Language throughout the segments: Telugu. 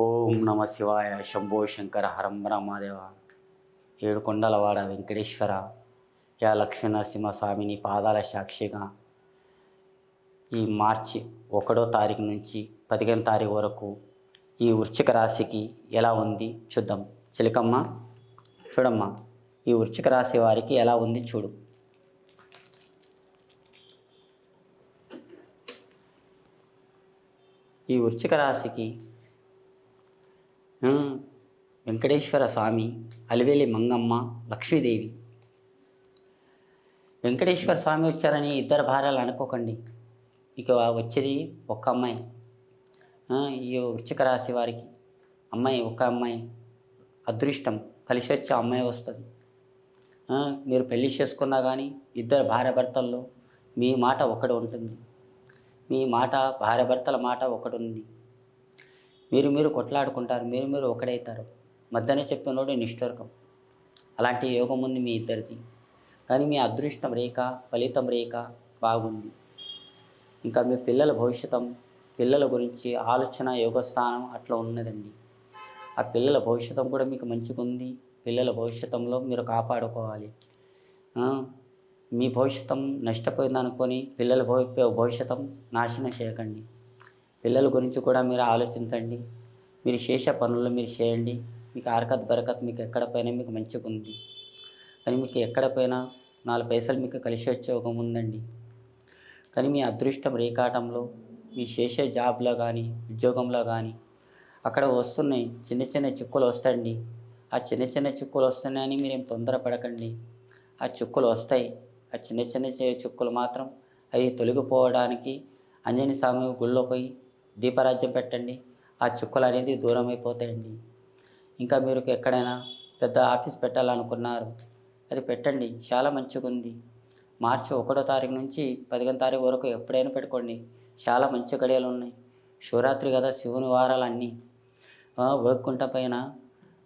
ఓం నమ శివాయ శంభో శంకర హరం బ్రహ్మదేవ ఏడు కొండలవాడ వెంకటేశ్వర. యా లక్ష్మీ నరసింహ స్వామిని పాదాల సాక్షిగా. ఈ మార్చి ఒకటో తారీఖు నుంచి పదిహేను తారీఖు వరకు ఈ వృశ్చిక రాశికి ఎలా ఉంది చూద్దాం. చిలకమ్మ చూడమ్మా ఈ వృశ్చిక రాశి వారికి ఎలా ఉంది చూడు. ఈ వృశ్చిక రాశికి వెంకటేశ్వర స్వామి అలివేలి మంగమ్మ లక్ష్మీదేవి. వెంకటేశ్వర స్వామి వచ్చారని ఇద్దరు భార్యలు అనుకోకండి. ఇక వచ్చేది ఒక్క అమ్మాయి. ఈ వృచ్చిక రాశి వారికి అమ్మాయి ఒక అమ్మాయి. అదృష్టం కలిసి వచ్చే అమ్మాయి వస్తుంది. మీరు పెళ్ళి చేసుకున్నా కానీ ఇద్దరు భార్యభర్తల్లో మీ మాట ఒకటి ఉంటుంది. మీ మాట భార్యభర్తల మాట ఒకటి ఉంది. మీరు మీరు కొట్లాడుకుంటారు మీరు మీరు ఒకడైతారు. మధ్యనే చెప్పినోడు నిష్ఠూరకం. అలాంటి యోగం ఉంది మీ ఇద్దరిది. కానీ మీ అదృష్టం రేఖ ఫలితం రేఖ బాగుంది. ఇంకా మీ పిల్లల భవిష్యత్తం పిల్లల గురించి ఆలోచన యోగస్థానం అట్లా ఉన్నదండి. ఆ పిల్లల భవిష్యత్తం కూడా మీకు మంచిగా ఉంది. పిల్లల భవిష్యత్తులో మీరు కాపాడుకోవాలి. మీ భవిష్యత్తం నష్టపోయిందనుకొని పిల్లల భవి భవిష్యత్తం నాశనం చేయకండి. పిల్లల గురించి కూడా మీరు ఆలోచించండి. మీరు శేష పనుల్లో మీరు చేయండి. మీకు ఆరకత్ బరకత్ మీకు ఎక్కడ పోయినా మీకు మంచిగా ఉంది. కానీ మీకు ఎక్కడ పోయినా నాలుగు పైసలు మీకు కలిసి వచ్చే ఒక ఉందండి. కానీ మీ అదృష్టం రేకాటంలో మీ చేసే జాబ్లో కానీ ఉద్యోగంలో కానీ అక్కడ వస్తున్నాయి చిన్న చిన్న చిక్కులు వస్తాయండి. ఆ చిన్న చిన్న చిక్కులు వస్తున్నాయని మీరేం తొందరపడకండి. ఆ చిక్కులు వస్తాయి. ఆ చిన్న చిన్న చిక్కులు మాత్రం అవి తొలగిపోవడానికి అంజని స్వామి గుళ్ళో పోయి దీపరాజ్యం పెట్టండి. ఆ చిక్కులు అనేది దూరం అయిపోతాయండి. ఇంకా మీరు ఎక్కడైనా పెద్ద ఆఫీస్ పెట్టాలనుకున్నారు అది పెట్టండి. చాలా మంచిగా ఉంది. మార్చి ఒకటో తారీఖు నుంచి పదిహేను తారీఖు వరకు ఎప్పుడైనా పెట్టుకోండి. చాలా మంచి గడియలు ఉన్నాయి. శివరాత్రి కదా శివుని వారాలన్నీ. వర్కుంట పైన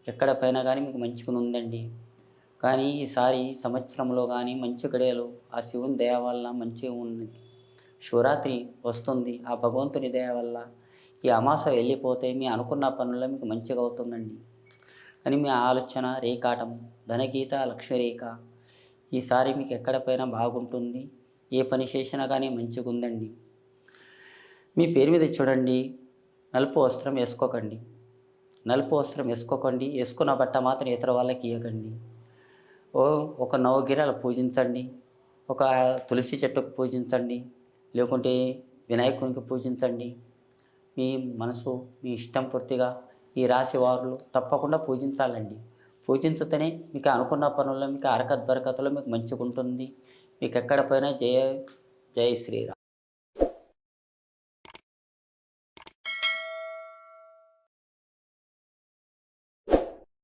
ఎక్కడ పైన కానీ మీకు మంచిగా ఉందండి. కానీ ఈసారి సంవత్సరంలో కానీ మంచి గడియలు ఆ శివుని దయ వల్ల మంచిగా ఉన్నది. శివరాత్రి వస్తుంది. ఆ భగవంతుని దయ వల్ల ఈ అమాస వెళ్ళిపోతే మీ అనుకున్న పనుల్లో మీకు మంచిగా అవుతుందండి. అని మీ ఆలోచన రేఖాటం ధనగీత లక్ష్య రేఖ ఈసారి మీకు ఎక్కడ పోయినా బాగుంటుంది. ఏ పని చేసినా కానీ మంచిగా ఉందండి మీ పేరు మీద చూడండి. నలుపు వస్త్రం వేసుకోకండి. నలుపు వస్త్రం వేసుకోకండి. వేసుకున్న బట్ట మాత్రం ఇతర వాళ్ళకి ఇవ్వకండి ఓ ఒక నవగిరాలు పూజించండి. ఒక తులసి చెట్టుకు పూజించండి. లేకుంటే వినాయకునికి పూజించండి. మీ మనసు మీ ఇష్టం పూర్తిగా ఈ రాశి వారులు తప్పకుండా పూజించాలండి. పూజించితేనే మీకు అనుకున్న పనుల్లో మీకు అరకత్ బరకతలో మీకు మంచిగా ఉంటుంది మీకు ఎక్కడ పోయినా జయ జయ శ్రీరామ్.